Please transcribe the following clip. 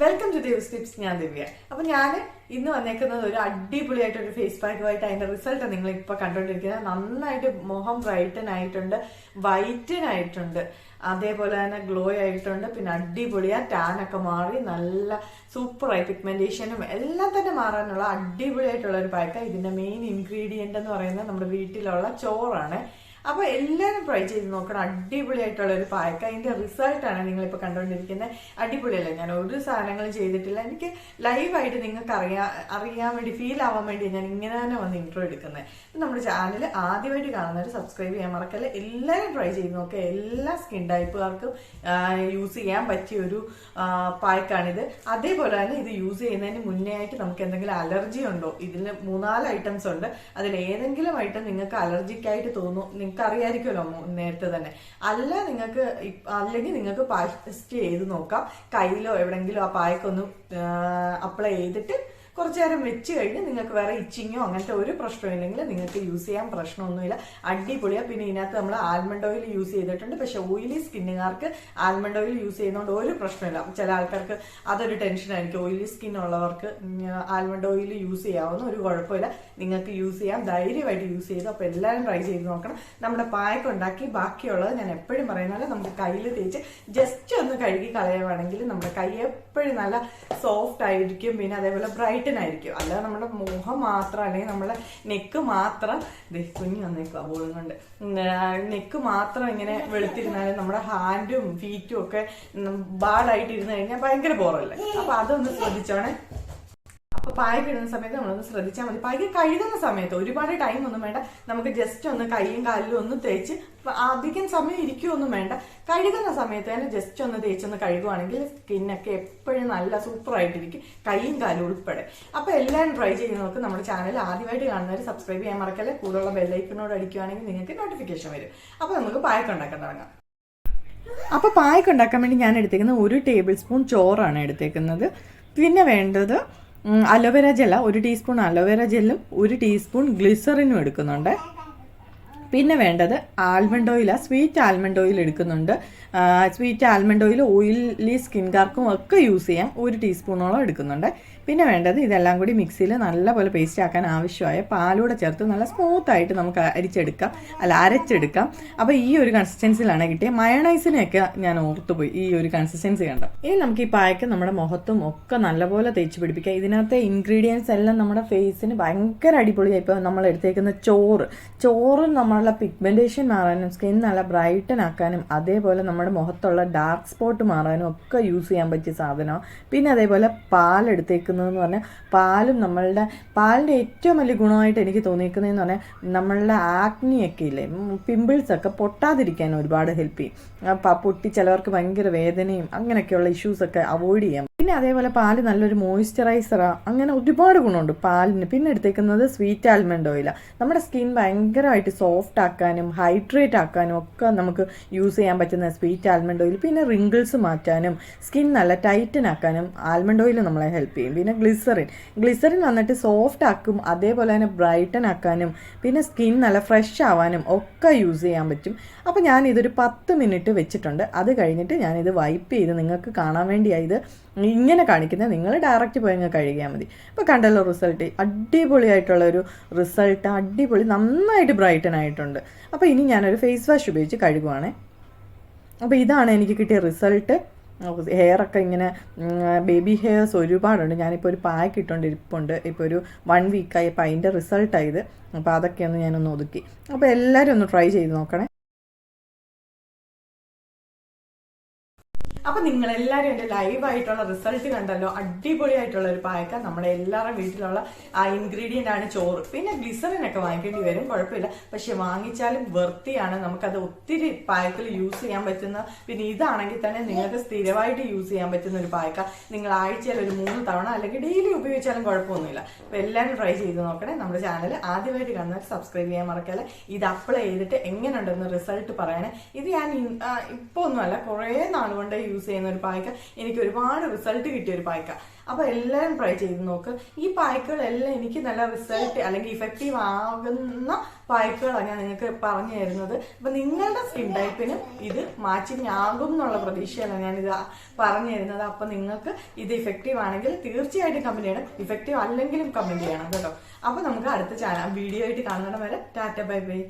Welcome to Divas tips ഞാൻ ദിവ്യ. അപ്പൊ ഞാൻ ഇന്ന് വന്നേക്കുന്നത് ഒരു അടിപൊളിയായിട്ട് ഒരു ഫേസ് പാക്കുമായിട്ട് അതിന്റെ റിസൾട്ട് നിങ്ങൾ ഇപ്പൊ കണ്ടോണ്ടിരിക്കുന്നത്. നന്നായിട്ട് മുഖം ബ്രൈറ്റൻ ആയിട്ടുണ്ട് വൈറ്റൻ ആയിട്ടുണ്ട് അതേപോലെ തന്നെ ഗ്ലോ ആയിട്ടുണ്ട് പിന്നെ അടിപൊളിയാ ടാൻ ഒക്കെ മാറി നല്ല സൂപ്പറായി പിഗ്മെന്റേഷനും എല്ലാം തന്നെ മാറാനുള്ള അടിപൊളിയായിട്ടുള്ള ഒരു പാക്ക ഇതിന്റെ മെയിൻ ഇൻഗ്രീഡിയന്റ് എന്ന് പറയുന്നത് നമ്മുടെ വീട്ടിലുള്ള ചോറാണ്. അപ്പൊ എല്ലാവരും ട്രൈ ചെയ്ത് നോക്കണം. അടിപൊളിയായിട്ടുള്ള ഒരു പായക്ക. അതിന്റെ ആണ് നിങ്ങൾ ഇപ്പൊ കണ്ടുകൊണ്ടിരിക്കുന്നത്. അടിപൊളിയല്ല? ഞാൻ ഒരു സാധനങ്ങളും ചെയ്തിട്ടില്ല. എനിക്ക് ലൈവായിട്ട് നിങ്ങൾക്ക് അറിയാൻ അറിയാൻ വേണ്ടി ഫീൽ ആവാൻ വേണ്ടി ഞാൻ ഇങ്ങനെ തന്നെ വന്ന് ഇൻട്രോ എടുക്കുന്നത് നമ്മുടെ ചാനൽ ആദ്യമായിട്ട് കാണുന്നവർ സബ്സ്ക്രൈബ് ചെയ്യാൻ മറക്കല്ല? എല്ലാവരും ട്രൈ ചെയ്ത് നോക്കുക എല്ലാ സ്കിൻ ടൈപ്പുകാർക്കും യൂസ് ചെയ്യാൻ പറ്റിയ ഒരു പായ്ക്കാണിത്. അതേപോലെ തന്നെ ഇത് യൂസ് ചെയ്യുന്നതിന് മുന്നേ ആയിട്ട് നമുക്ക് എന്തെങ്കിലും അലർജി ഉണ്ടോ? ഇതിൽ മൂന്നാൽ ഐറ്റംസ് ഉണ്ട്. അതിൽ ഏതെങ്കിലും ഐറ്റം നിങ്ങൾക്ക് അലർജിക്കായിട്ട് തോന്നും നിങ്ങൾക്ക് അറിയായിരിക്കുമല്ലോ മു- നേരത്തെ തന്നെ. അല്ല നിങ്ങൾക്ക് അല്ലെങ്കിൽ നിങ്ങൾക്ക് ടെസ്റ്റ് ചെയ്ത് നോക്കാം. കയ്യിലോ എവിടെങ്കിലും ആ പായ്ക്കൊന്ന് അപ്ലൈ ചെയ്തിട്ട് കുറച്ചു നേരം വെച്ച് കഴിഞ്ഞ് നിങ്ങൾക്ക് വേറെ ഇച്ചിങ്ങോ അങ്ങനത്തെ ഒരു പ്രശ്നമില്ലെങ്കിൽ നിങ്ങൾക്ക് യൂസ് ചെയ്യാൻ പ്രശ്നമൊന്നുമില്ല. അടിപൊളിയാണ് പിന്നെ ഇതിനകത്ത് നമ്മൾ ആൽമണ്ട് ഓയിൽ യൂസ് ചെയ്തിട്ടുണ്ട്. പക്ഷെ ഓയിലി സ്കിന്നുകാർക്ക് ആൽമണ്ട് ഓയിൽ യൂസ് ചെയ്യുന്നതുകൊണ്ട് ഒരു പ്രശ്നമില്ല. ചില ആൾക്കാർക്ക് അതൊരു ടെൻഷനായിരിക്കും ഓയിലി സ്കിൻ ഉള്ളവർക്ക് ആൽമണ്ട് ഓയിൽ യൂസ് ചെയ്യാവുന്ന ഒരു കുഴപ്പമില്ല. നിങ്ങൾക്ക് യൂസ് ചെയ്യാം. ധൈര്യമായിട്ട് യൂസ് ചെയ്തു. അപ്പോൾ എല്ലാവരും ട്രൈ ചെയ്ത് നോക്കണം. നമ്മുടെ പായ്ക്ക് ഉണ്ടാക്കി ബാക്കിയുള്ളത് ഞാൻ എപ്പോഴും പറയുന്നത് നമുക്ക് കയ്യിൽ തേച്ച് ജസ്റ്റ് ഒന്ന് കഴുകി കളയുവാണെങ്കിൽ നമ്മുടെ കൈ എപ്പോഴും നല്ല സോഫ്റ്റ് ആയിരിക്കും. പിന്നെ അതേപോലെ ബ്രൈറ്റൻ ആയിരിക്കും അല്ലാതെ നമ്മുടെ മുഖം മാത്രം അല്ലെങ്കിൽ നമ്മുടെ നെക്ക് മാത്രം കുഞ്ഞു വന്നേക്കുക ബോളും കൊണ്ട്. നെക്ക് മാത്രം ഇങ്ങനെ വെളുത്തിരുന്നാലും നമ്മുടെ ഹാൻഡും ഫീറ്റും ഒക്കെ ബാഡായിട്ട് ഇരുന്ന് കഴിഞ്ഞാൽ ഭയങ്കര ബോറല്ലേ? അപ്പൊ അതൊന്ന് ശ്രദ്ധിച്ചോണേ. അപ്പൊ പായ കിടുന്ന സമയത്ത് നമ്മളൊന്ന് ശ്രദ്ധിച്ചാൽ മതി. പായ കഴുകുന്ന സമയത്ത് ഒരുപാട് ടൈം ഒന്നും വേണ്ട. നമുക്ക് ജസ്റ്റ് ഒന്ന് കൈയും കാലിലും ഒന്ന് തേച്ച് അധികം സമയം ഇരിക്കുകയൊന്നും വേണ്ട. കഴുകുന്ന സമയത്ത് തന്നെ ജസ്റ്റ് ഒന്ന് തേച്ചൊന്ന് കഴുകുവാണെങ്കിൽ സ്കിന്നൊക്കെ എപ്പോഴും നല്ല സൂപ്പർ ആയിട്ടിരിക്കും കൈയും കാലും ഉൾപ്പെടെ. അപ്പൊ എല്ലാം ട്രൈ ചെയ്ത് നോക്കും. നമ്മുടെ ചാനൽ ആദ്യമായിട്ട് കാണുന്നവർ സബ്സ്ക്രൈബ് ചെയ്യാൻ മറക്കല്ലേ? കൂടുതലുള്ള ബെല്ലൈക്കനോട് അടിക്കുവാണെങ്കിൽ നിങ്ങൾക്ക് നോട്ടിഫിക്കേഷൻ വരും. അപ്പൊ നമുക്ക് പായക്കം ഉണ്ടാക്കാൻ തുടങ്ങാം. അപ്പോൾ പായക്കം ഉണ്ടാക്കാൻ വേണ്ടി ഞാൻ എടുത്തേക്കുന്നത് ഒരു ടേബിൾ സ്പൂൺ ചോറാണ് എടുത്തേക്കുന്നത്. പിന്നെ വേണ്ടത് അലോവേര ജെല്ല ഒരു ടീസ്പൂൺ അലോവേര ജെല്ലും ഒരു ടീസ്പൂൺ ഗ്ലിസറിനും എടുക്കുന്നുണ്ട്. പിന്നെ വേണ്ടത് ആൽമണ്ട് ഓയിലാണ് സ്വീറ്റ് ആൽമണ്ട് ഓയിൽ എടുക്കുന്നുണ്ട്. Sweet almond oil oily skin കാർക്കും ഒക്കെ യൂസ് ചെയ്യാം. ഒരു ടീസ്പൂണോളം എടുക്കുന്നുണ്ട്. പിന്നെ വേണ്ടത് ഇതെല്ലാം കൂടി മിക്സിയിൽ നല്ലപോലെ പേസ്റ്റ് ആക്കാൻ ആവശ്യമായ പാലൂടെ ചേർത്ത് നല്ല സ്മൂത്തായിട്ട് നമുക്ക് അരിച്ചെടുക്കാം. അല്ല അരച്ചെടുക്കാം. അപ്പോൾ ഈ ഒരു കൺസിസ്റ്റൻസിലാണ് കിട്ടിയത് മയണൈസിനെയൊക്കെ ഞാൻ ഓർത്തുപോയി. ഈ ഒരു കൺസിസ്റ്റൻസി കണ്ടു. ഇനി നമുക്ക് ഈ പായക്ക് നമ്മുടെ മുഖത്തും ഒക്കെ നല്ലപോലെ തേച്ച് പിടിപ്പിക്കാം. ഇതിനകത്തെ ഇൻഗ്രീഡിയൻസ് എല്ലാം നമ്മുടെ ഫേസിന് ഭയങ്കര അടിപൊളിയായി ഇപ്പോൾ നമ്മൾ എടുത്തേക്കുന്ന ചോറ്. ചോറ് നമ്മളുടെ പിഗ്മെന്റേഷൻ മാറാനും സ്കിൻ നല്ല ബ്രൈറ്റൻ ആക്കാനും അതേപോലെ നമ്മുടെ മുഖത്തുള്ള ഡാർക്ക് സ്പോട്ട് മാറാനും ഒക്കെ യൂസ് ചെയ്യാൻ പറ്റിയ സാധനമാണ് പിന്നെ അതേപോലെ പാൽ എടുത്തേക്കുന്നതെന്ന് പറഞ്ഞാൽ പാലും നമ്മളുടെ പാലിന്റെ ഏറ്റവും വലിയ ഗുണമായിട്ട് എനിക്ക് തോന്നിയിരിക്കുന്നതെന്ന് പറഞ്ഞാൽ നമ്മളുടെ ആക്നിയൊക്കെ ഇല്ലേ പിമ്പിൾസൊക്കെ പൊട്ടാതിരിക്കാൻ ഒരുപാട് ഹെൽപ്പ് ചെയ്യും. പൊട്ടി ചിലവർക്ക് ഭയങ്കര വേദനയും അങ്ങനെയൊക്കെയുള്ള ഇഷ്യൂസൊക്കെ അവോയ്ഡ് ചെയ്യാം പിന്നെ അതേപോലെ പാൽ നല്ലൊരു മോയ്സ്ചറൈസറാണ് അങ്ങനെ ഒരുപാട് ഗുണമുണ്ട് പാലിന്. പിന്നെ എടുത്തേക്കുന്നത് സ്വീറ്റ് ആൽമണ്ട് ഓയിലാണ് നമ്മുടെ സ്കിൻ ഭയങ്കരമായിട്ട് സോഫ്റ്റ് ആക്കാനും ഹൈഡ്രേറ്റ് ആക്കാനും ഒക്കെ നമുക്ക് യൂസ് ചെയ്യാൻ പറ്റുന്ന സ്വീറ്റ് ആൽമണ്ട് ഓയിൽ പിന്നെ റിങ്കിൾസ് മാറ്റാനും സ്കിൻ നല്ല ടൈറ്റൻ ആക്കാനും ആൽമണ്ട് ഓയിൽ നമ്മളെ ഹെൽപ്പ് ചെയ്യും. പിന്നെ ഗ്ലിസറിൻ ഗ്ലിസറിൻ വന്നിട്ട് സോഫ്റ്റ് ആക്കും അതേപോലെ തന്നെ ബ്രൈറ്റൻ ആക്കാനും പിന്നെ സ്കിൻ നല്ല ഫ്രഷ് ആവാനും ഒക്കെ യൂസ് ചെയ്യാൻ പറ്റും. അപ്പോൾ ഞാൻ ഇതൊരു പത്ത് മിനിറ്റ് വെച്ചിട്ടുണ്ട്. അത് കഴിഞ്ഞിട്ട് ഞാനിത് വൈപ്പ് ചെയ്ത് നിങ്ങൾക്ക് കാണാൻ വേണ്ടിയാണ് ഇത്. ഇങ്ങനെ കാണിക്കുന്നത് നിങ്ങൾ ഡയറക്റ്റ് പോയി അങ്ങ് കഴുകിയാൽ മതി. അപ്പോൾ കണ്ടല്ലോ റിസൾട്ട് അടിപൊളിയായിട്ടുള്ള ഒരു റിസൾട്ട് അടിപൊളി നന്നായിട്ട് ബ്രൈറ്റൻ ആയിട്ടുണ്ട്. അപ്പോൾ ഇനി ഞാനൊരു ഫേസ് വാഷ് ഉപയോഗിച്ച് കഴുകുവാണേ. അപ്പോൾ ഇതാണ് എനിക്ക് കിട്ടിയ റിസൾട്ട് ഹെയറൊക്കെ ഇങ്ങനെ ബേബി ഹെയർസ് ഒരുപാടുണ്ട്. ഞാനിപ്പോൾ ഒരു പാക്ക് ഇട്ടുകൊണ്ടിരിപ്പുണ്ട് ഇപ്പോൾ ഒരു വൺ വീക്കായി അപ്പോൾ അതിന്റെ റിസൾട്ടായത് അപ്പോൾ അതൊക്കെയൊന്ന് ഞാനൊന്ന് ഒതുക്കി. അപ്പോൾ എല്ലാവരും ഒന്ന് ട്രൈ ചെയ്ത് നോക്കണേ. അപ്പൊ നിങ്ങൾ എല്ലാരും എന്റെ ലൈവ് ആയിട്ടുള്ള റിസൾട്ട് കണ്ടല്ലോ അടിപൊളിയായിട്ടുള്ള ഒരു പായക്ക. നമ്മുടെ എല്ലാവരുടെ വീട്ടിലുള്ള ആ ഇൻഗ്രീഡിയന്റ് ആണ് ചോറ്. പിന്നെ ഗ്ലിസറിൻ ഒക്കെ വാങ്ങിക്കേണ്ടി വരും കുഴപ്പമില്ല. പക്ഷെ വാങ്ങിച്ചാലും വൃത്തിയാണ്. നമുക്കത് ഒത്തിരി പായക്കിൽ യൂസ് ചെയ്യാൻ പറ്റുന്ന പിന്നെ ഇതാണെങ്കിൽ തന്നെ നിങ്ങൾക്ക് സ്ഥിരമായിട്ട് യൂസ് ചെയ്യാൻ പറ്റുന്ന ഒരു പായക്ക. നിങ്ങൾ ആഴ്ചയിൽ ഒരു മൂന്ന് തവണ അല്ലെങ്കിൽ ഡെയിലി ഉപയോഗിച്ചാലും കുഴപ്പമൊന്നുമില്ല. അപ്പൊ എല്ലാവരും ട്രൈ ചെയ്ത് നോക്കണേ. നമ്മുടെ ചാനൽ ആദ്യമായിട്ട് കണ്ടാൽ സബ്സ്ക്രൈബ് ചെയ്യാൻ മറക്കല്ല. ഇത് അപ്ലൈ ചെയ്തിട്ട് എങ്ങനെയുണ്ടെന്ന് റിസൾട്ട് പറയണേ. ഇത് ഞാൻ ഇപ്പൊ ഒന്നുമല്ല കുറേ നാളുകൊണ്ട് കൊണ്ട് യൂസ് യൂസ് ചെയ്യുന്ന ഒരു പായ്ക്ക. എനിക്ക് ഒരുപാട് റിസൾട്ട് കിട്ടിയ ഒരു പായ്ക്ക. അപ്പൊ എല്ലാവരും ട്രൈ ചെയ്ത് നോക്ക്. ഈ പായ്ക്കുകളെല്ലാം എനിക്ക് നല്ല റിസൾട്ട് അല്ലെങ്കിൽ ഇഫക്റ്റീവ് ആകുന്ന പായ്ക്കുകളാണ് ഞാൻ നിങ്ങൾക്ക് പറഞ്ഞു തരുന്നത്. അപ്പൊ നിങ്ങളുടെ സ്കിൻ ടൈപ്പിന് ഇത് മാച്ചിങ് ആകും എന്നുള്ള പ്രതീക്ഷയാണ് ഞാൻ ഇത് പറഞ്ഞു തരുന്നത്. അപ്പൊ നിങ്ങൾക്ക് ഇത് ഇഫക്റ്റീവ് ആണെങ്കിൽ തീർച്ചയായിട്ടും കമന്റ് ചെയ്യണം. ഇഫക്റ്റീവ് അല്ലെങ്കിലും കമന്റ് ചെയ്യണം കേട്ടോ. അപ്പൊ നമുക്ക് അടുത്ത ചാനൽ വീഡിയോ ആയിട്ട് കാണണം വരെ. Tata bye bye.